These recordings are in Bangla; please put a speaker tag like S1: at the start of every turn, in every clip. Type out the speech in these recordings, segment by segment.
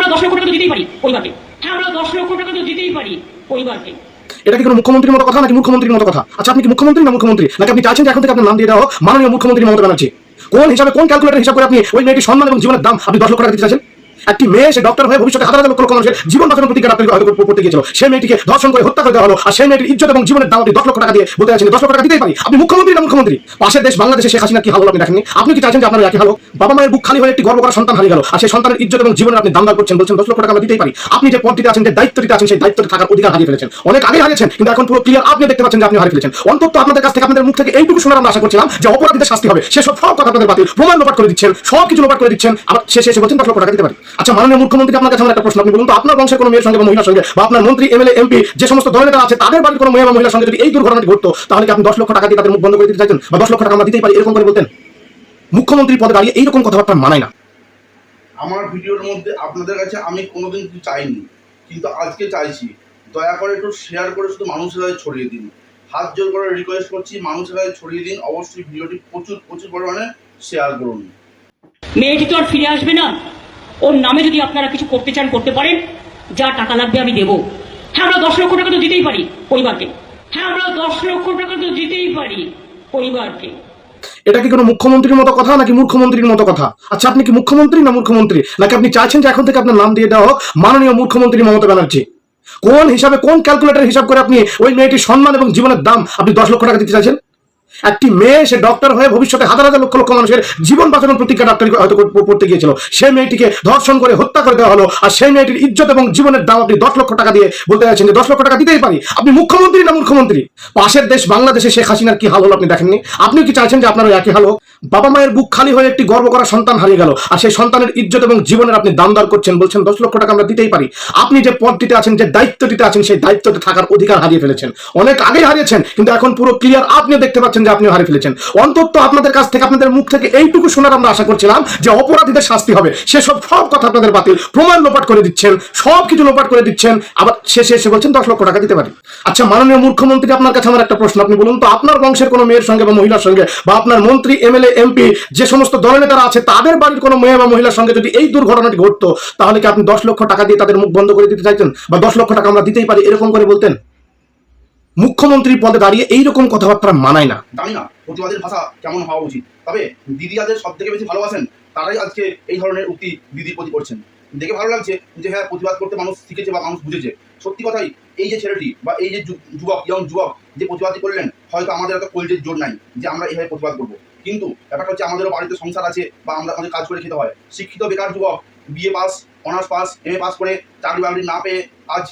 S1: আমরা দশ লক্ষ টাকা দিতেই পারি পরিবারকে। হ্যাঁ আমরা দশ লক্ষ টাকা তো দিতেই পারি পরিবারকে।
S2: এটা কি কোনো মুখ্যমন্ত্রীর মতো কথা নাকি মুখ্যমন্ত্রীর মতো কথা? আচ্ছা আপনি কি মুখ্যমন্ত্রী না মুখ্যমন্ত্রী? নাকি আপনি চাইছেন এখন থেকে আপনার নাম দিয়ে দাও মাননীয় মুখ্যমন্ত্রী মমতা ব্যানার্জি। কোন হিসাবে, কোন ক্যালকুলেটার হিসাব করে আপনি ওই মেয়েটির সম্মান এবং জীবনের দাম আপনি দশ লক্ষ টাকা দিতে চাইছেন? একটি মেয়ে সে ডক্টর হয়ে ভবিষ্যতে হাজার হাজার লক্ষ মানুষের জীবন বাঁচানোর প্রতিজ্ঞা ডাক্তার হয়তো পড়তে গিয়েছিল। সেই মেয়েটিকে ধর্ষণ করে হত্যা করে দেওয়া হলো। আর সেই মেয়েটির ইজ্জত এবং জীবনের দাম দশ লক্ষ টাকা দিয়ে বলতে চাইছেন দশ লক্ষ টাকা দিতেই পারি। আপনি মুখ্যমন্ত্রী না মুখ্যমন্ত্রী? পাশের দেশ বাংলাদেশে শেখ হাসিনা কি হাল আপনি দেখেননি? আপনি কি চাইছেন যে আপনার একই হাল? বাবা মায়ের বুক খালি হয়ে একটি গর্ব করা সন্তান হারিয়ে গেল। আর সেই সন্তানের ইজ্জত এবং জীবনের আপনি দামদার করছেন, বলছেন, দশ লক্ষ টাকা দিতেই পারি। আপনি যে পদটিতে আছেন, যে দায়িত্বটিতে আছেন, সেই দায়িত্বটি থাকার অধিকার হারিয়ে ফেলেছেন। অনেক আগে হারিয়েছেন, কিন্তু এখন পুরো ক্লিয়ার আপনি দেখতে পাচ্ছেন যে আপনি হারিয়ে ফেলেছেন। অন্তত আপনাদের কাছ থেকে, আপনাদের মুখ থেকে এইটুকু শোনার আমরা আশা করছিলাম যে অপরাধীদের শাস্তি হবে। সেসব সব কথা আপনাদের বাতিল প্রমাণ লোপাট করে দিচ্ছেন সব কিছু লোপাট করে দিচ্ছেন। আবার শেষে এসে বলছেন, দশ লক্ষ টাকা দিতে পারি। আচ্ছা মাননীয় মুখ্যমন্ত্রী আপনার কাছে আমার একটা প্রশ্ন আপনি বলুন তো আপনার বংশের কোনো মেয়ের সঙ্গে বা মহিলার সঙ্গে বা আপনার মন্ত্রী এমএলএ এমপি যে সমস্ত দলনেতা আছে তাদের বাড়ির কোনো মেয়ে বা মহিলার সঙ্গে যদি এই দুর্ঘটনাটি ঘটতো তাহলে কি আপনি দশ লক্ষ টাকা দিয়ে তাদের মুখ বন্ধ করে দিতে চাইছেন বা দশ লক্ষ টাকা আমরা দিতেই পারি এরকম করে বলতেন? মুখ্যমন্ত্রী পদে দাঁড়িয়ে এইরকম কথাবার্তা মানায় না।
S3: আমার ভিডিওর মধ্যে আপনাদের কাছে আমি কোনোদিন কিছু চাইনি কিন্তু আজকে চাইছি দয়া করে একটু শেয়ার করে শুধু মানুষের কাছে ছড়িয়ে দিন। হাত জোর করে রিকোয়েস্ট করছি মানুষের কাছে ছড়িয়ে দিন অবশ্যই ভিডিওটি প্রচুর প্রচুর পরিমাণে শেয়ার করুন।
S1: মেয়েটি তো আর ফিরে আসবে না? ওর নামে যদি আপনারা কিছু করতে চান, করতে পারেন, যা টাকা লাগবে আমি দেবো। হ্যাঁ আমরা দশ লক্ষ টাকা তো দিতেই পারি পরিবারকে। হ্যাঁ আমরা দশ লক্ষ টাকা তো দিতেই পারি পরিবারকে।
S2: এটা কি কোনো মুখ্যমন্ত্রীর মতো কথা, নাকি মুখ্যমন্ত্রীর মতো কথা? আচ্ছা আপনি কি মুখ্যমন্ত্রী না মুখ্যমন্ত্রী নাকি আপনি চাইছেন যে এখন থেকে আপনার নাম দিয়ে দেওয়া হোক মাননীয় মুখ্যমন্ত্রী মমতা ব্যানার্জি? কোন হিসাবে, কোন ক্যালকুলেটর হিসাব করে আপনি ওই মেয়েটির সম্মান এবং জীবনের দাম আপনি দশ লক্ষ টাকা দিতে চাইছেন? একটি মেয়ে, সে ডক্টর হয়ে ভবিষ্যতে হাজার হাজার লক্ষ লক্ষ মানুষের জীবন বাঁচানোর প্রতিজ্ঞা ডাক্তার হয়তো পড়তে গিয়েছিল। সেই মেয়েটিকে ধর্ষণ করে হত্যা করে দেওয়া হলো, আর সেই মেয়েটির ইজ্জত এবং জীবনের দাম আপনি দশ লক্ষ টাকা দিয়ে বলতে চাইছেন যে দশ লক্ষ টাকা দিতেই পারি। আপনি মুখ্যমন্ত্রী না মুখ্যমন্ত্রী? পাশের দেশ বাংলাদেশে শেখ হাসিনার কি হাল হলো আপনি দেখেননি? আপনিও কি চাইছেন যে আপনার ওই একই হাল হোক? বাবা মায়ের বুক খালি হয়ে একটি গর্ব করা সন্তান হারিয়ে গেল, আর সেই সন্তানের ইজ্জত এবং জীবনের আপনি দাম দামদার করছেন, বলছেন দশ লক্ষ টাকা আমরা দিতেই পারি। আপনি যে পদটিতে আছেন, যে দায়িত্বটিতে আছেন, সেই দায়িত্বতে থাকার অধিকার হারিয়ে ফেলেছেন। অনেক আগেই হারিয়েছেন, কিন্তু এখন পুরো ক্লিয়ার আপনি দেখতে পাচ্ছেন যে আপনিও হারিয়ে ফেলেছেন। অন্তত আপনাদের কাছ থেকে, আপনাদের মুখ থেকে এইটুকু শোনার আমরা আশা করছিলাম যে অপরাধীদের শাস্তি হবে। সেসব সব কথা আপনাদের বাতিল। প্রমাণ লোপাট করে দিচ্ছেন, সব কিছু লোপাট করে দিচ্ছেন। আবার শেষে এসে বলছেন, দশ লক্ষ টাকা দিতে পারি। আচ্ছা মাননীয় মুখ্যমন্ত্রী আপনার কাছে আমার একটা প্রশ্ন, আপনি বলুন তো, আপনার বংশের কোনো মেয়ের সঙ্গে বা মহিলার সঙ্গে বা আপনার মন্ত্রী, এমএলএ, এমপি, যে সমস্ত দলনেতারা আছে, তাদের বাড়ির কোনো মেয়ে বা মহিলার সঙ্গে যদি এই দুর্ঘটনাটি ঘটতো, তাহলে কি আপনি দশ লক্ষ টাকা দিয়ে তাদের মুখ বন্ধ করে দিতে চাইতেন? বা দশ লক্ষ টাকা আমরা দিতেই পারি, এরকম করে বলতেন? মুখ্যমন্ত্রী পদে দাঁড়িয়ে এইরকম কথাবার্তা মানায় না।
S3: জানি না, প্রতিবাদের ভাষা কেমন হওয়া উচিত। তবে দিদি যাদের সব থেকে বেশি ভালোবাসেন, তারাই আজকে এই ধরনের উক্তি দিদির প্রতি করছেন। দেখে ভালো লাগছে যে হ্যাঁ প্রতিবাদ করতে মানুষ শিখেছে বা মানুষ বুঝেছে। সত্যি কথাই, এই যে ছেলেটি বা এই যে যুবক ইয়ং যুবক যে প্রতিবাদী করলেন, হয়তো আমাদের এত কলজের জোর নাই যে আমরা এইভাবে প্রতিবাদ করব। কিন্তু ব্যাপারটা হচ্ছে, আমাদেরও বাড়িতে সংসার আছে বা আমরা আমাদের কাজ করে খেতে হয়। শিক্ষিত, বেকার যুবক, BA pass, honours pass, M A pass করে চাকরি বাকরি না পেয়ে আজ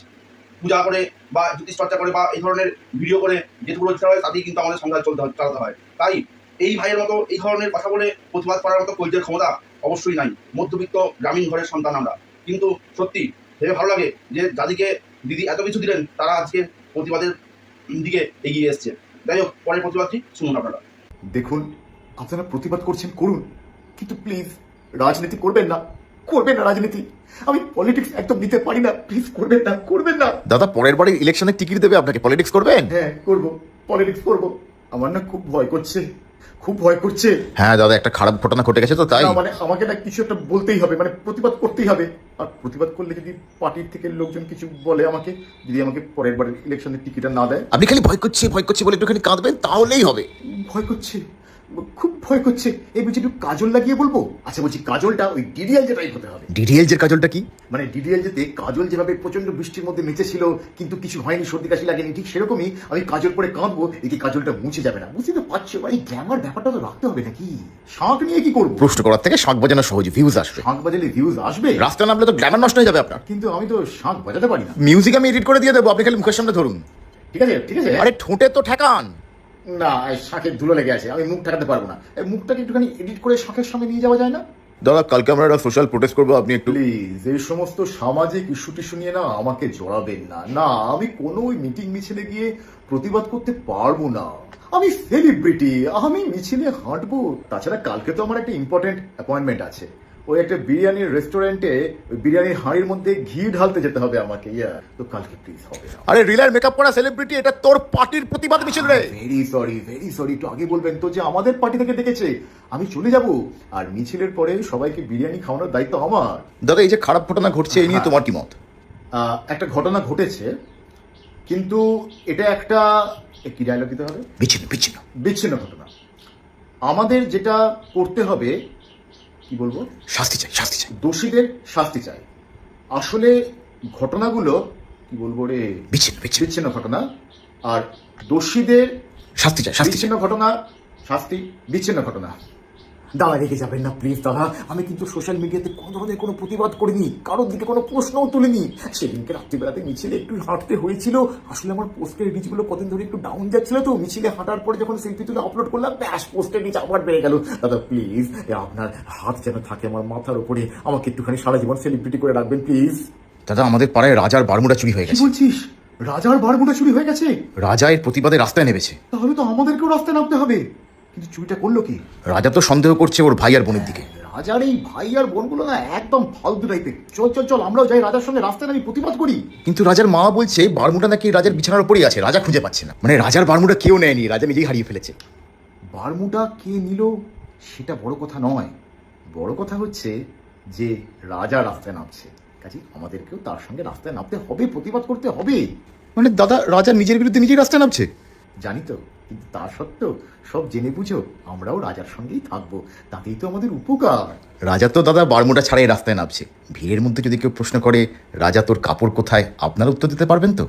S3: পূজা করে বা জ্যোতিষ চর্চা করে বা এই ধরনের ভিডিও করে যেটুকু রোজগার হয় তাতেই কিন্তু আমাদের সংসার চলতে চালাতে হয়। তাই এই ভাইয়ের মতো এই ধরনের কথা বলে প্রতিবাদ করার মতো কৈর্যের ক্ষমতা অবশ্যই নাই। মধ্যবিত্ত গ্রামীণ ঘরের সন্তান আমরা। কিন্তু সত্যি ভেবে ভালো লাগে যে যাদিকে দিদি এত কিছু দিলেন, তারা আজকে প্রতিবাদের দিকে এগিয়ে এসছে। যাই হোক, পরের প্রতিবাদটি শুনুন আপনারা।
S4: দেখুন, আপনারা প্রতিবাদ করছেন করুন, কিন্তু প্লিজ রাজনীতি করবেন না। করবেন না রাজনীতি। আমি পলিটিক্স একদম নিতে পারি না প্লিজ করবেন না করবেন না।
S5: দাদা পরের বারে ইলেকশনে টিকিট দেবে আপনাকে পলিটিক্স করবেন
S4: হ্যাঁ করব পলিটিক্স করব। আমার না খুব ভয় করছে খুব ভয় করছে।
S5: হ্যাঁ দাদা একটা খারাপ ঘটনা ঘটে গেছে তো তাই?
S4: মানে আমাকে না কিছু একটা বলতেই হবে মানে প্রতিবাদ করতেই হবে। আর প্রতিবাদ করলে যদি পার্টির থেকে লোকজন কিছু বলে আমাকে যদি আমাকে পরের বারের ইলেকশনের টিকিটটা না দেয়।
S5: আপনি খালি ভয় করছি ভয় করছি বলে একটুখানি কাঁদবেন তাহলেই হবে।
S4: ভয় করছে। খুব ভয় করছে। এই বলছি একটু কাজল লাগিয়ে বলব? আচ্ছা বলছি কাজলটা ওই ডিডিএল যেটাই হতে হবে।
S5: ডিডিএল যে কাজলটা কি?
S4: মানে ডিডিএল যেতে কাজল যেভাবে প্রচণ্ড বৃষ্টির মধ্যে নেচে ছিল কিন্তু কিছু হয়নি সর্দি কাশি লাগেনি ঠিক সেরকমই আমি কাজল পরে কাঁদবো এতে কাজলটা মুছে যাবে না। বুঝতে তো পারছ মানে গ্ল্যামার ব্যাপারটা তো রাখতে হবে নাকি? শাঁখ নিয়ে কি করব?
S5: প্রশ্ন করার থেকে শাঁখ বাজানো সহজ ভিউজ আসবে।
S4: শাঁখ বাজালে ভিউজ আসবে?
S5: রাস্তা নামলে তো গ্ল্যামার নষ্ট হয়ে যাবে আপনার।
S4: কিন্তু আমি তো শাঁখ বাজাতে পারি না।
S5: মিউজিক আমি এডিট করে দিয়ে দেবো আপনি খালি মুখের সামনে ধরুন।
S4: ঠিক আছে ঠিক আছে।
S5: আরে ঠোঁটে তো ঠেকান।
S4: না শাঁখের ধুলো লেগে আছে আমি মুখ ঠেকাতে পারব না। এই মুখটাকে একটুখানি এডিট করে শাঁখের সঙ্গে নিয়ে যাওয়া যায় না?
S5: দাদা কালকে আমরা একটা সোশ্যাল প্রোটেস্ট করব আপনি একটু
S4: প্লিজ এই সমস্ত সামাজিক ইস্যু টিস্যু নিয়ে না আমাকে জড়াবেন না। না আমি কোনো ওই মিটিং মিছিলে গিয়ে প্রতিবাদ করতে পারব না। আমি সেলিব্রিটি আমি মিছিলে হাঁটবো। তাছাড়া কালকে তো আমার একটা ইম্পর্টেন্ট অ্যাপয়েন্টমেন্ট আছে। ওই একটা বিরিয়ানির রেস্টুরেন্টে ওই বিরিয়ানির হাঁড়ির মধ্যে ঘি ঢালতে যেতে হবে আমাকে ইয়া। তো কালকে প্লিজ হবে
S5: আরে রিলার মেকআপ করা সেলিব্রিটি এটা তোর পার্টির প্রতিবাদ মিছিল রে।
S4: ভেরি সরি ভেরি সরি একটু আগে বলবেন তো যে আমাদের পার্টি থেকে ডেকেছে। আমি চলে যাব। আর মিছিলের পরে সবাইকে বিরিয়ানি খাওয়ানোর দায়িত্ব আমার।
S5: দাদা এই যে খারাপ ঘটনা ঘটছে এই নিয়ে তোমার কি মত?
S4: একটা ঘটনা ঘটেছে। কিন্তু এটা একটা কি ডায়লগ দিতে হবে?
S5: বিচ্ছিন্ন বিচ্ছিন্ন।
S4: বিচ্ছিন্ন ঘটনা। আমাদের যেটা করতে হবে কি বলব?
S5: শাস্তি চাই শাস্তি চাই।
S4: দোষীদের শাস্তি চাই। আসলে ঘটনাগুলো কি বলব রে?
S5: বিচ্ছিন্ন বিচ্ছিন্ন।
S4: ঘটনা। আর দোষীদের
S5: শাস্তি চাই শাস্তি চাই।
S4: বিচ্ছিন্ন ঘটনা শাস্তি বিচ্ছিন্ন ঘটনা। দাদা রেখে যাবেন না প্লিজ দাদা আমি কিন্তু সোশ্যাল মিডিয়াতে কোনো ধরনের কোনো প্রতিবাদ করিনি কারোর দিকে কোনো প্রশ্নও তুলিনি। সেদিনকে রাত্রিবেলাতে মিছিলে একটু হাঁটতে হয়েছিল। আসলে আমার পোস্টের রিচগুলো কদিন ধরে একটু ডাউন যাচ্ছিল তো। মিছিলে হাঁটার পরে যখন সেলফি তুলে আপলোড করলাম ব্যাস পোস্টের রিচ আবার বেড়ে গেল। দাদা প্লিজ আপনার হাত যেন থাকে আমার মাথার উপরে। আমাকে একটুখানি সারা জীবন সেলিব্রিটি করে রাখবেন প্লিজ
S5: দাদা আমাদের পাড়ায় রাজার বারমুডা চুরি হয়ে গেছে।
S4: বলছিস? রাজার বারগুলো চুরি হয়ে গেছে?
S5: রাজা এর প্রতিবাদে রাস্তায় নেমেছে।
S4: তাহলে তো আমাদেরকেও রাস্তায় নামতে হবে। কিন্তু চুরিটা করল কি?
S5: রাজা তো সন্দেহ করছে ওর ভাই আর বোনের দিকে।
S4: রাজার এই ভাই আর বোনগুলো না একদম ফালতু টাইপের। চল চল চল আমরাও যাই রাজার সঙ্গে রাস্তায় নামি প্রতিবাদ করি।
S5: কিন্তু রাজার মা বলছে বারমুডা নাকি রাজার বিছানার উপরেই আছে রাজা খুঁজে পাচ্ছে না। মানে রাজার বারমুডা কেউ নেয়নি রাজা নিজেই হারিয়ে ফেলেছে।
S4: বারমুটা কে নিল সেটা বড় কথা নয়। বড় কথা হচ্ছে যে রাজা রাস্তায় নামছে। কাজে আমাদেরকেও তার সঙ্গে রাস্তায় নামতে হবে প্রতিবাদ করতে হবে।
S5: মানে দাদা রাজা নিজের বিরুদ্ধে নিজেই রাস্তায় নামছে?
S4: জানি তো। কিন্তু তা সত্ত্বেও সব জেনে বুঝো আমরাও রাজার সঙ্গেই থাকব। তাতেই তো আমাদের উপকার।
S5: রাজা তো দাদা বারমুডা ছাড়াই রাস্তায় নামছে। ভিড়ের মধ্যে যদি কেউ প্রশ্ন করে রাজা তোর কাপড় কোথায়? আপনার উত্তর দিতে পারবেন তো?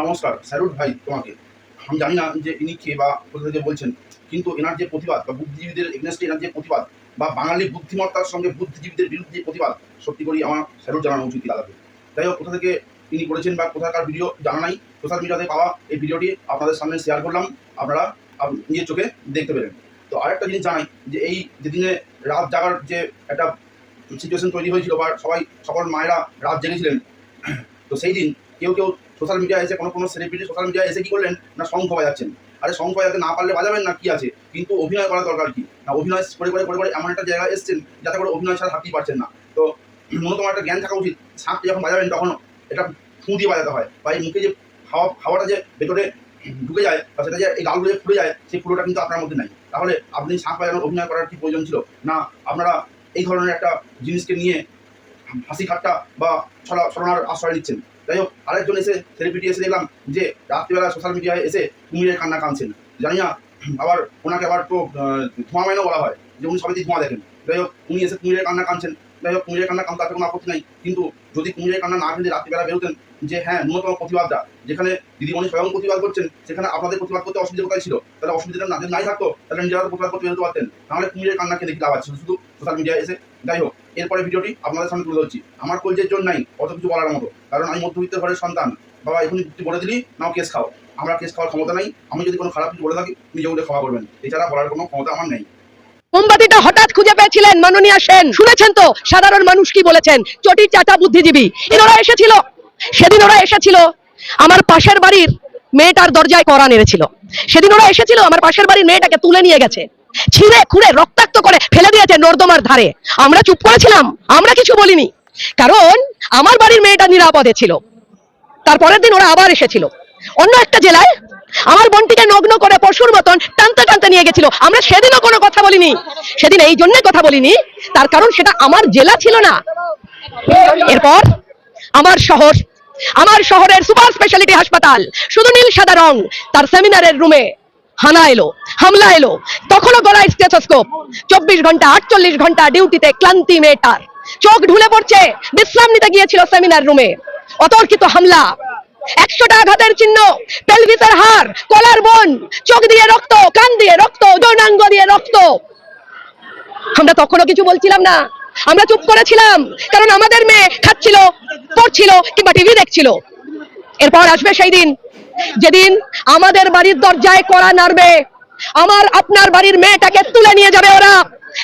S3: নমস্কার স্যালুট ভাই তোমাকে। আমি জানি না যে ইনি কে বা কোথা থেকে বলছেন কিন্তু এনার যে প্রতিবাদ বা বুদ্ধিজীবীদের এগনেস্টে এনার যে প্রতিবাদ বা বাঙালি বুদ্ধিমত্তার সঙ্গে বুদ্ধিজীবীদের বিরুদ্ধে যে প্রতিবাদ সত্যি করি আমার স্যালুট জানানো উচিত দাদাকে যাই হোক কোথা থেকে তিনি করেছেন বা কোথাকার ভিডিও, জানা নাই, সোশ্যাল মিডিয়াতে পাওয়া এই ভিডিওটি আপনাদের সামনে শেয়ার করলাম, আপনারা আপ- নিজের চোখে দেখতে পেলেন। তো আরেকটা জিনিস জানাই, যে এই যেদিনে রাত জাগার যে একটা সিচুয়েশন তৈরি হয়েছিল বা সবাই, সকল মায়েরা রাত জেগেছিলেন, তো সেই দিন কেউ কেউ সোশ্যাল মিডিয়া এসে কোনো কোনো সেলিব্রিটি সোশ্যাল মিডিয়া এসে কি করলেন? না শঙ্খ বাজাচ্ছেন আরে শঙ্খ বাজাতে না পারলে বাজাবেন না? কি আছে? কিন্তু অভিনয় করা দরকার কি? না অভিনয় করে করে করে করে এমন একটা জায়গায় এসেছেন যাতে করে অভিনয় ছাড়া থাকতেই পারছেন না। তো ন্যূনতম একটা জ্ঞান থাকা উচিত শাঁখটি যখন বাজাবেন তখন এটা ফুঁ দিয়ে বাজাতে হয়। বা এই মুখে যে হাওয়া, হাওয়াটা যে ভেতরে ঢুকে যায় বা সেটা যে এই গালগুলো যে ফুলে যায়, সেই ফুলোটা কিন্তু আপনার মধ্যে নাই। তাহলে আপনি শাঁখ বাজানোর অভিনয় করার কি প্রয়োজন ছিল? না, আপনারা এই ধরনের একটা জিনিসকে নিয়ে হাসি ঠাট্টা বা ছড়া ছড়ানোর আশ্রয় নিচ্ছেন। যাই হোক, আরেকজন এসে সেলিব্রিটি এসে দেখলাম যে রাত্রিবেলা সোশ্যাল মিডিয়ায় এসে কুমিরের কান্না কাঁদছেন। জানি না, আবার ওনাকে আবার তো ধোঁয়া মাইনও বলা হয় যে উনি সবাই ধোঁয়া দেখেন। যাই হোক, উনি এসে কুমিরের কান্না কাঁদছেন। যাই হোক, কুমিরের কান্না কান তাতে কোনো আপত্তি নাই। কিন্তু যদি কুমিরের কান্না না কেঁদে রাত্রিবেলা বেরোতেন, যে হ্যাঁ ন্যূনতম প্রতিবাদটা, যেখানে দিদিমণি স্বয়ং প্রতিবাদ করছেন, সেখানে আপনাদের প্রতিবাদ করতে অসুবিধা কোথায় ছিল? তাহলে অসুবিধাটা না নাই থাকতো, তাহলে নিজেরা প্রতিবাদ করতে বেরোতে পারতেন। তাহলে কুমিরের কান্নাকে দেখি লাভ আছে শুধু সোশ্যাল মিডিয়ায় এসে। যাই হোক, এরপরে ভিডিওটি আপনাদের সামনে তুলে ধরছি। আমার কলজের জন্য নাই, অত কিছু বলার মতো। কারণ আমি মধ্যবিত্ত ঘরের সন্তান। বাবা এখনই বলে দিলি, নাও কেস খাও। আমরা কেস খাওয়ার ক্ষমতা নাই। আমি যদি কোনো খারাপ কিছু বলে থাকি নিজে উঠে খাওয়া করবেন। এছাড়া বলার কোনো ক্ষমতা আমার নেই।
S6: মোমবাতিটা হঠাৎ খুঁজে পেয়েছিলেন মাননীয় সেন। শুনেছেন তো? সাধারণ মানুষ কি বলেছেন? চটি চাটা বুদ্ধিজীবী। এনারা এসেছিল। সেদিন ওরা এসেছিল। আমার পাশের বাড়ির মেয়েটার দরজায় করা নেড়েছিল। সেদিন ওরা এসেছিল, আমার পাশের বাড়ির মেয়েটাকে তুলে নিয়ে গেছে। ছিঁড়ে খুঁড়ে রক্তাক্ত করে ফেলে দিয়েছে নর্দমার ধারে। আমরা চুপ করেছিলাম। আমরা কিছু বলিনি। কারণ আমার বাড়ির মেয়েটা নিরাপদে ছিল। তারপরের দিন ওরা আবার এসেছিল। অন্য একটা জেলায় বোনটিকে নগ্ন করে পশুর মতন টানতে টানতে নিয়ে গেছিল। আমরা সেদিনও কোনো কথা বলিনি। সেদিন এই জন্য কথা বলিনি। তার কারণ সেটা আমার জেলা ছিল না। এরপর আমার শহর, আমার শহরের সুপার স্পেশালিটি হাসপাতাল, শুধু নীল সাদা রং, তার সেমিনারের রুমে হানা এলো, হামলা এলো। তখনও গলায় স্টেথোস্কোপ। চব্বিশ ঘণ্টা, আটচল্লিশ ঘণ্টা ডিউটিতে ক্লান্তি মেয়েটার। চোখ ঢুলে পড়ছে। বিশ্রাম নিতে গিয়েছিল সেমিনার রুমে। অতর্কিত হামলা। একশোটা আঘাতের চিহ্ন পেলভিসের হাড়, কলার বোন, চোখ দিয়ে রক্ত, কান দিয়ে রক্ত, যৌনাঙ্গ দিয়ে রক্ত। আমরা তখনও কিছু বলছিলাম না। আমরা চুপ করেছিলাম, কারণ আমাদের মেয়ে খাচ্ছিল, পড়ছিল কিংবা টিভি দেখছিল। এরপর আসবে সেই দিন। যেদিন আমাদের বাড়ির দরজায় কড়া নাড়বে, আমার আপনার বাড়ির মেয়েটাকে তুলে নিয়ে যাবে ওরা।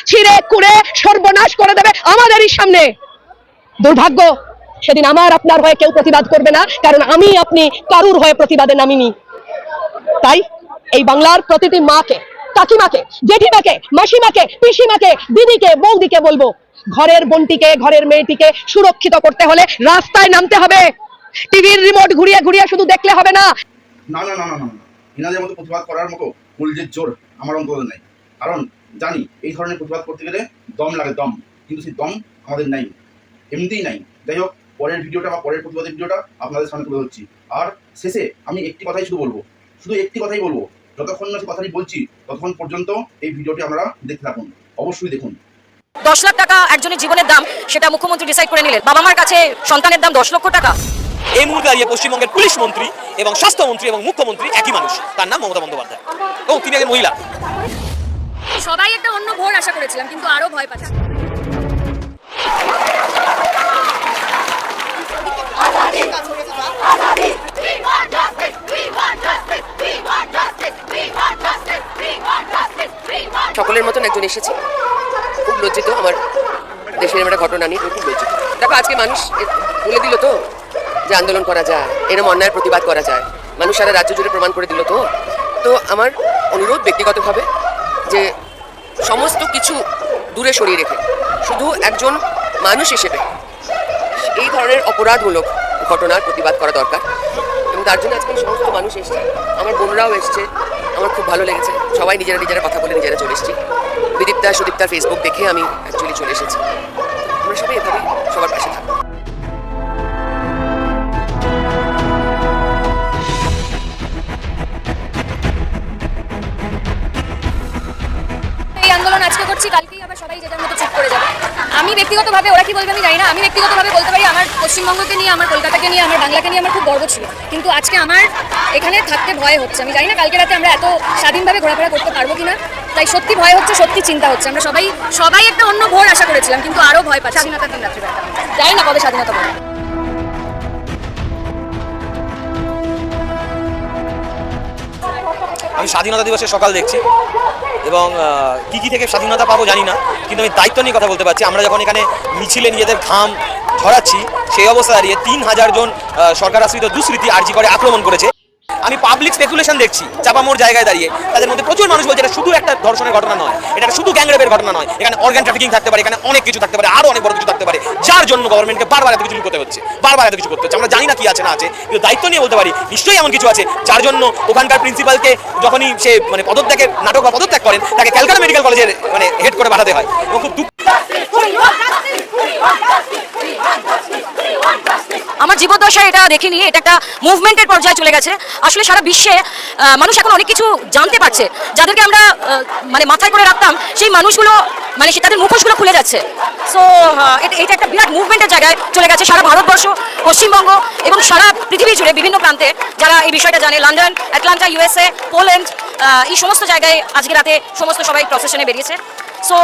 S6: ছিঁড়ে কুড়ে সর্বনাশ করে দেবে আমাদেরই সামনে। দুর্ভাগ্য সেদিন আমার, আপনার হয়ে কেউ প্রতিবাদ করবে না, কারণ আমি আপনি কারুর হয়ে প্রতিবাদে নামিনি। তাই এই বাংলার প্রতিটি মাকে, কাকিমাকে, জেঠিমাকে, মাসিমাকে, পিসিমাকে, দিদিকে, বৌদিকে বলব, ঘরের বোনটিকে, ঘরের মেয়েটিকে সুরক্ষিত করতে হলে রাস্তায় নামতে হবে। টিভির রিমোট ঘুরিয়ে ঘুরিয়ে শুধু দেখলে হবে না।
S3: না না না না না এনাদের মতো প্রতিবাদ করার মতো মূল্যের জোর আমার অন্তত নেই। কারণ জানি, এই ধরনের প্রতিবাদ করতে গেলে দম লাগে, দম। কিন্তু সেই দম আমাদের নাই, এমনিতেই নাই। যাই হোক পরের ভিডিওটা বা পরের প্রতিবাদের ভিডিওটা আপনাদের সামনে তুলে ধরছি। আর শেষে আমি একটি কথাই শুধু বলব। শুধু একটি কথাই বলব। যতক্ষণ না সে কথাটি বলছি ততক্ষণ পর্যন্ত এই ভিডিওটি আপনারা দেখতে থাকুন। অবশ্যই দেখুন।
S7: দশ লাখ টাকা একজনের জীবনের দাম সেটা মুখ্যমন্ত্রী ডিসাইড করে নিলেন। বাবা মার কাছে সন্তানের দাম দশ লক্ষ টাকা।
S8: এই মুহূর্তে দাঁড়িয়ে পশ্চিমবঙ্গের পুলিশ মন্ত্রী এবং স্বাস্থ্যমন্ত্রী এবং মুখ্যমন্ত্রী একই মানুষ। তার নাম মমতা বন্দ্যোপাধ্যায়। এবং তিনি একজন মহিলা।
S7: সবাই একটা অন্য ভোর আশা করেছিলাম কিন্তু আরও ভয় পাচ্ছি।
S6: সকলের মতন একজন এসেছে। খুব লজ্জিত আমার দেশের একটা ঘটনা নিয়ে, খুব লজ্জিত। দেখো, আজকে মানুষ বলে দিল তো যে আন্দোলন করা যায় এরকম অন্যায়ের প্রতিবাদ করা যায়। মানুষ সারা রাজ্য জুড়ে প্রমাণ করে দিল তো। তো আমার অনুরোধ ব্যক্তিগতভাবে যে সমস্ত কিছু দূরে সরিয়ে রেখে, শুধু একজন মানুষ হিসেবে, এই ধরনের অপরাধমূলক ঘটনার প্রতিবাদ করা দরকার। এবং তার জন্য আজকে সমস্ত মানুষ এসছে। আমার বোনরাও এসছে। আমার খুব ভালো লেগেছে। সবাই নিজেরা নিজেরা কথা বলে নিজেরা চলে এসেছি। বিদীপ্তা, সুদীপ্তার ফেসবুক দেখে আমি অ্যাকচুয়ালি চলে এসেছি। আমরা সবাই এভাবেই সবার পাশে থাকব।
S7: আন্দোলন আজকে করছি, কালকেই আবার সবাই যে যার মতো চুপ করে যাবে। আমি ব্যক্তিগতভাবে ওরা কি বলবে আমি জানি না। আমি ব্যক্তিগতভাবে বলতে পারি আমার পশ্চিমবঙ্গকে নিয়ে আমার কলকাতাকে নিয়ে আমার বাংলাকে নিয়ে আমার খুব গর্ব ছিল। কিন্তু আজকে আমার এখানে থাকতে ভয় হচ্ছে। আমি জানি না কালকে রাতে আমরা এত স্বাধীনভাবে ঘোরাফেরা করতে পারব কিনা। তাই সত্যি ভয় হচ্ছে সত্যি চিন্তা হচ্ছে। আমরা সবাই সবাই একটা অন্য ভোর আশা করেছিলাম কিন্তু আরও ভয় পাচ্ছি। স্বাধীনতার দিন রাত্রিবেলা। জানি না কবে স্বাধীনতা পাবো
S8: আমি স্বাধীনতা দিবসের সকাল দেখছি। এবং কী কি থেকে স্বাধীনতা পাবো জানি না, কিন্তু আমি দায়িত্ব নিয়ে কথা বলতে পারছি। আমরা যখন এখানে মিছিলে নিজেদের ঘাম ধরাচ্ছি, সেই অবস্থা দাঁড়িয়ে তিন হাজার জন সরকার আশ্রিত দুষ্কৃতি আর্জি করে আক্রমণ করেছে। আমি পাবলিক স্পেকুলেশন দেখছি চাপামোর জায়গায় দাঁড়িয়ে। তাদের মধ্যে প্রচুর মানুষ বলছে এটা শুধু একটা ধর্ষণের ঘটনা নয়, এটা শুধু গ্যাংরেপের ঘটনা নয়, এখানে অর্গান ট্রাফিকিং থাকতে পারে, এখানে অনেক কিছু থাকতে পারে, আরও অনেক বড় কিছু থাকতে পারে, যার জন্য গভর্নমেন্টকে বারবার এত কিছু করতে হচ্ছে, বারবার এত কিছু করতে হচ্ছে। আমরা জানি না কি আছে, না আছে, কিন্তু দায়িত্ব নিয়ে বলতে পারি, নিশ্চয়ই এমন কিছু আছে, যার জন্য ওখানকার প্রিন্সিপালকে যখনই সে মানে পদত্যাগে, নাটক বা পদত্যাগ করেন, তাকে ক্যালকাটা মেডিকেল কলেজের মানে হেড করে পাঠাতে হয়। এবং খুব দুঃখ
S7: আমার জীবদ্দশায় এটা দেখিনি, এটা একটা মুভমেন্টের পর্যায়ে চলে গেছে। আসলে সারা বিশ্বে মানুষ এখন অনেক কিছু জানতে পারছে। যাদেরকে আমরা মানে মাথায় করে রাখতাম, সেই মানুষগুলো মানে সে তাদের মুখোশগুলো খুলে যাচ্ছে। সো এটা একটা বিরাট মুভমেন্টের জায়গায় চলে গেছে সারা ভারতবর্ষ, পশ্চিমবঙ্গ এবং সারা পৃথিবী জুড়ে বিভিন্ন প্রান্তে। যারা এই বিষয়টা জানে, লন্ডন, অ্যাটলান্টা, ইউএসএ, পোল্যান্ড এই সমস্ত জায়গায় আজকে রাতে সমস্ত সবাই প্রসেশনে বেরিয়েছে। সো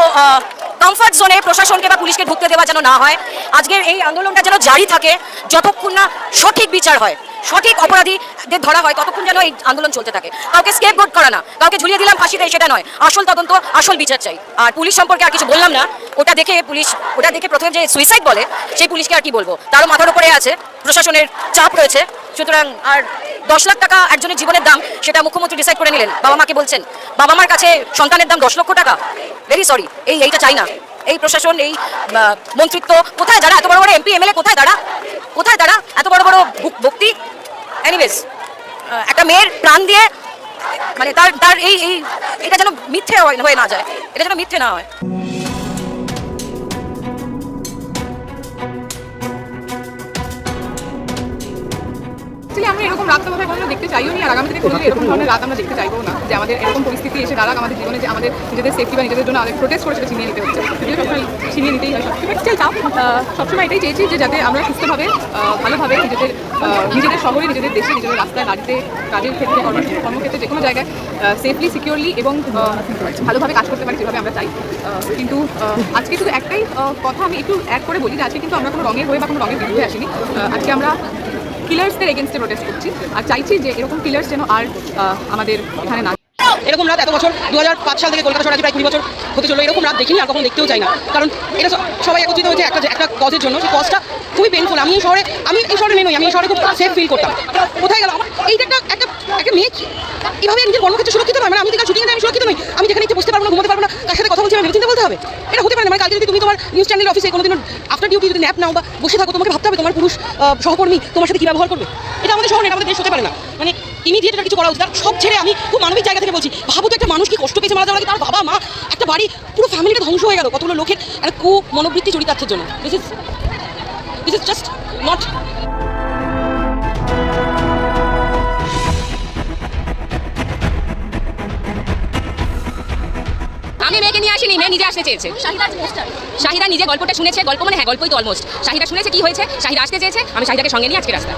S7: কমফর্ট জোনে প্রশাসনকে বা পুলিশকে ঢুকতে দেওয়া যেন না হয়, আজকের এই আন্দোলনটা যেন জারি থাকে, যতক্ষণ না সঠিক বিচার হয়, সঠিক অপরাধীদের ধরা হয়, ততক্ষণ যেন এই আন্দোলন চলতে থাকে। কাউকে স্কেপ বোর্ড করা না, কাউকে ঝুলিয়ে দিলাম ফাঁসিতে সেটা নয়। আসল তদন্ত, আসল বিচার চাই। আর পুলিশ সম্পর্কে আর কিছু বললাম না, ওটা দেখে পুলিশ, ওটা দেখে প্রথমে যে সুইসাইড বলে, সেই পুলিশকে আর কি বলব? তারও মাথার উপরে আছে। প্রশাসনের চাপ রয়েছে। সুতরাং আর দশ লাখ টাকা একজনের জীবনের দাম, সেটা মুখ্যমন্ত্রী ডিসাইড করে নিলেন। বাবা মাকে বলছেন, বাবা মার কাছে সন্তানের দাম দশ লক্ষ টাকা? ভেরি সরি এই এইটা চাই না। এই প্রশাসন, এই মন্ত্রিত্ব, কোথায় দাঁড়া? এত বড় বড় এমপি এমএলএ কোথায় দাঁড়া? কোথায় দাঁড়া? এত বড় বড় ভুক- ভক্তি? এনিওয়েজ একটা মেয়ের প্রাণ দিয়ে মানে তার তার এই এই এটা যেন মিথ্যে হয়ে না যায়। এটা যেন মিথ্যে না হয়।
S9: এরকম রাত বোধহয় কখনো দেখতে চাইও নি, আর আগামী দিনে কোনো এরকম ধরনের রাত আমরা দেখতে চাইব না যে আমাদের এরকম পরিস্থিতি এসে দাঁড়াক আমাদের জীবনে, যে আমাদের নিজেদের সেফটি বা নিজেদের জন্য আমাদের প্রোটেস্ট করে সেটা ছিনিয়ে নিতে হচ্ছে। যদিও ছিনিয়ে নিতেই হয় সবসময়। এটাই চেয়েছি যে যাতে আমরা সুস্থভাবে ভালোভাবে নিজেদের নিজেদের শহরে, নিজেদের দেশে, নিজেদের রাস্তায়, বাড়িতে, কাজের ক্ষেত্রে, কর্ম- কর্মক্ষেত্রে যে কোনো জায়গায় সেফলি সিকিউরলি এবং ভালোভাবে কাজ করতে পারি যেভাবে আমরা চাই। কিন্তু আজকে শুধু একটাই কথা আমি একটু অ্যাড করে বলি যে আজকে কিন্তু আমরা কোনো রঙের হয়ে বা কোনো রঙের বিরুদ্ধে আসিনি। আজকে আমরা কিলার্সদের এগেনস্টে প্রোটেস্ট করছি। আর চাইছি যে এরকম কিলার্স যেন আর আমাদের এখানে না
S10: এরকম রাত এত বছর দু হাজার পাঁচ সাল থেকে কলকাতা শহরে প্রায় কুড়ি বছর হতে চলো এরকম রাত দেখিনি আর কখনো দেখতেও চাই না। কারণ এটা সবাই একত্রিত হয়েছে একটা একটা কজের জন্য। সেই কজটা খুবই পেনফুল আমি এই শহরে, আমি এই শহরে মেয়ে আমি এই শহরে খুব সেফ ফিল করতাম। কোথায় গেল আমার এইটা একটা একটা একটা মেয়ে এভাবে নিজের কর্মক্ষেত্রে সুরক্ষিত নয়। মানে আমি যদি শুটিং আমি সুরক্ষিত নই, আমি যেখানে ইচ্ছে বসতে পারব না, ঘুমাতে পারব না, তার সাথে কথা বলছি আমি চিন্তা বলতে হবে? এটা হতে পারে না। মানে কালকে যদি তুমি তোমার নিউজ চ্যানেল অফিসে কোনোদিন আফটার ডিউটি যদি ন্যাপ নাও বা বসে থাকো, তোমাকে ভাবতে হবে তোমার পুরুষ সহকর্মী তোমার সাথে কি ব্যবহার করবে? এটা আমাদের শহর আমাদের দেশ হতে পারে না। মানে ইমিডিয়েট কিছু করা উচিত। আর সব ছেড়ে আমি খুব মানবিক জায়গা থেকে বলছি ভাবো তো একটা মানুষ কি কষ্ট পেয়েছে মারা যাওয়ার আগে তার বাবা মা একটা বাড়ি পুরো ফ্যামিলিটা ধ্বংস হয়ে গেল কতগুলো লোকের একটা কু মনোবৃত্তি চরিতার্থের জন্য। This is this is just not
S11: আমি মেয়েকে নিয়ে আসিনি মেয়ে নিজে আসতে চেয়েছে। শাহিদা নিজে গল্পটা শুনেছে গল্প মানে হ্যাঁ গল্পই তো অলমোস্ট শাহিদা শুনেছে কি হয়েছে? শাহিদা আসতে চেয়েছে আমি শাহিদাকে সঙ্গে নিয়ে আজকে রাস্তা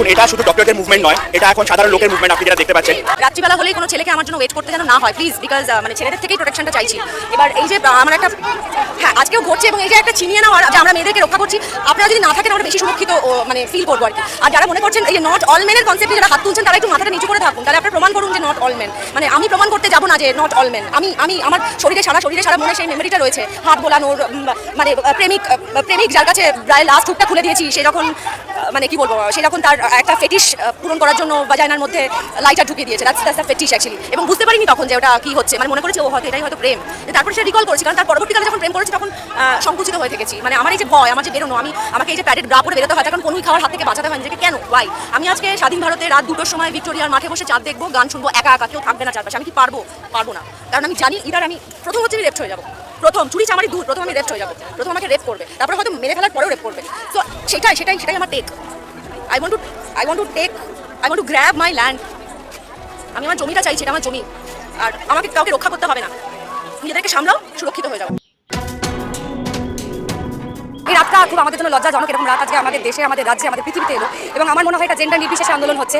S12: দেখুন, এটা শুধু ডক্টরদের মুভমেন্ট নয়, এটা এখন সাধারণ লোকের মুভমেন্ট আপনি যেটা দেখতে পাচ্ছেন।
S11: রাত্রিবেলা হলেই কোনো ছেলেকে আমার জন্য ওয়েট করতে যেন না হয় প্লিজ বিকজ মানে ছেলেদের থেকেই প্রোটেকশনটা চাইছি। এবার এই যে আমার একটা হ্যাঁ আজকেও ঘটছে এবং এই যে একটা চিনিয়ে নেওয়ার, যে আমরা মেয়েদেরকে রক্ষা করছি, আপনারা যদি না থাকেন, আমরা বেশি সুরক্ষিত মানে ফিল করব আর কি। আর যারা মনে করছেন, এই যে নট অল মেনের কনসেপ্টে যারা হাত তুলছেন, তারা একটু মাথাটা নিচু করে থাকুন। তাহলে আপনারা প্রমাণ করুন যে নট অল মেন মানে আমি প্রমাণ করতে যাব না যে নট অল মেন আমি আমি, আমার শরীরে সারা শরীরে সারা মনে সেই মেমোরিটা রয়েছে। হাত বোলানোর মানে প্রেমিক প্রেমিক যার কাছে প্রায় লাস্ট হুকটা খুলে দিয়েছি, সে যখন মানে কি বলব, সে যখন তার একটা ফেটিস পূরণ করার জন্য বাজাইনার মধ্যে লাইটার ঢুকিয়ে দিয়েছে। দ্যাটস দ্যাটস ফেটিস অ্যাকচুয়ালি এবং বুঝতে পারিনি তখন যে ওটা কি হচ্ছে। মানে মনে করেছে, ও হয়তো এটাই হয়তো প্রেম। তারপরে সে রিকল করেছি, কারণ তার পরবর্তীকালে যখন প্রেম করেছি, তখন সংকুচিত হয়ে থেকেছি। মানে আমার এই যে ভয়, আমার যে বেরোনো, আমি, আমাকে এই যে প্যাডেড ব্রা পরে বেরোতে হয় তখন কোনোই খাওয়ার হাত থেকে বাঁচাতে হয় নিজেকে, কেন? ওয়াই আমি আজকে স্বাধীন ভারতে রাত দুটোর সময় ভিক্টোরিয়ার মাঠে বসে চাঁদ দেখব, গান শুনব, একা একা, কেউ থাকবে না চারপাশে। আমি কি পারব? পারব না। কারণ আমি জানি, ইদার আমি, প্রথম হচ্ছে আমি রেপ্ট হয়ে যাব। প্রথম, চুরি চামারি দূর, প্রথম আমি রেপ্ট হয়ে যাব। প্রথম আমাকে রেপ করবে। তারপরে হয়তো মেরে ফেলার পরেও রেপ করবে। তো সেটাই সেটাই সেটাই আমার take I want to I want to take I want to grab my land আমি আমার জমিটা চাইছি, এটা আমার জমি। আর আমাকে কাউকে রক্ষা করতে হবে না। নিজেদেরকে সামলাও, সুরক্ষিত হয়ে যাব এই রাতটা খুব আমাদের জন্য লজ্জাজনক, এরকম রাত আজকে আমাদের দেশে, আমাদের রাজ্যে, আমাদের পৃথিবীতে এলো। এবং আমার মনে হয় এটা জেন্ডার নির্বিশেষে আন্দোলন হচ্ছে।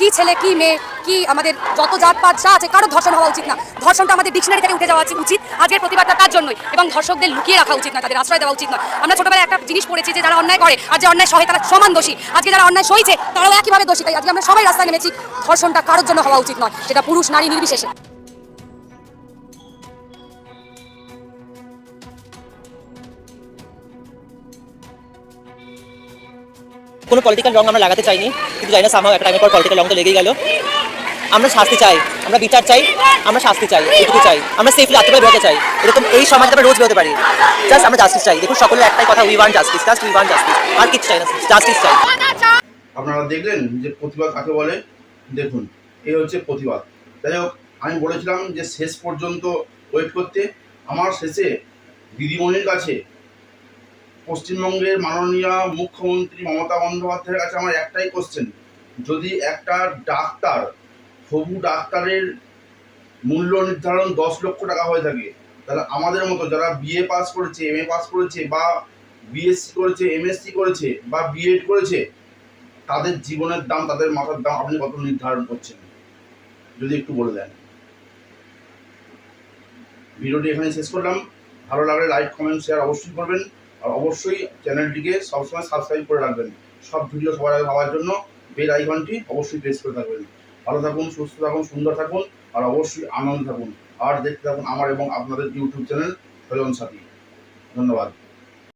S11: কি ছেলে, কি মেয়ে, কি আমাদের যত জাত পাত যা আছে, কারও ধর্ষণ হওয়া উচিত না। ধর্ষণটা আমাদের ডিকশনারি থেকে উঠে যাওয়া উচিত আজকের প্রতিবাদটা তার জন্যই। এবং ধর্ষকদের লুকিয়ে রাখা উচিত না, তাদের আশ্রয় দেওয়া উচিত না। আমরা ছোটবেলায় একটা জিনিস পড়েছি যে যারা অন্যায় করে, আর যে অন্যায় সহে, তারা সমান দোষী। আজকে যারা অন্যায় সইছে, তারাও একইভাবে দোষী। তাই আজকে আমরা সবাই রাস্তায় নেমেছি। ধর্ষণটা কারোর জন্য হওয়া উচিত নয়, সেটা পুরুষ, নারী নির্বিশেষে।
S13: কোনো পলিটিক্যাল রং আমরা লাগাতে চাইনি, কিন্তু জানি না সামহাও একটা টাইমের পর পলিটিক্যাল রং তো লেগেই গেল। আমরা শাস্তি চাই, আমরা বিচার চাই, আমরা শাস্তি চাই, এটুকু চাই। আমরা সেফলি রাত্রে বেরোতে চাই। এরকম এই সমাজে আমরা রোজ বেরোতে পারি। জাস্ট আমরা জাস্টিস চাই। দেখুন সকলের একটাই কথা we want justice just we want justice আর কিছু চাই না জাস্টিস চাই।
S3: আপনারা দেখলেন যে প্রতিবাদ কাকে বলে? দেখুন, এই হচ্ছে প্রতিবাদ। যাই হোক, আমি বলেছিলাম যে শেষ পর্যন্ত ওয়েট করতে। আমার শেষে দিদিমণির কাছে পশ্চিমবঙ্গের মাননীয় মুখ্যমন্ত্রী মমতা বন্দ্যোপাধ্যায়ের কাছে আমার একটাই কোশ্চেন যদি একটা ডাক্তার, হবু ডাক্তারের মূল্য নির্ধারণ দশ লক্ষ টাকা হয়ে থাকে, তাহলে আমাদের মতো যারা বিএ পাস করেছে এম এ পাস করেছে, বা বিএসসি করেছে এমএসসি করেছে, বা বিএড করেছে, তাদের জীবনের দাম, তাদের মাথার দাম আপনি কত নির্ধারণ করছেন? যদি একটু বলে দেন। ভিডিওটি এখানে শেষ করলাম। ভালো লাগলে লাইক কমেন্ট শেয়ার অবশ্যই করবেন। আর অবশ্যই চ্যানেলটিকে সবসময় সাবস্ক্রাইব করে রাখবেন। সব ভিডিও সবার আগে পাওয়ার জন্য বেল আইকনটি অবশ্যই প্রেস করে থাকবেন। ভালো থাকুন, সুস্থ থাকুন, সুন্দর থাকুন, আর অবশ্যই আনন্দ থাকুন। আর দেখতে থাকুন আমার এবং আপনাদের ইউটিউব চ্যানেল হজন সাথী ধন্যবাদ।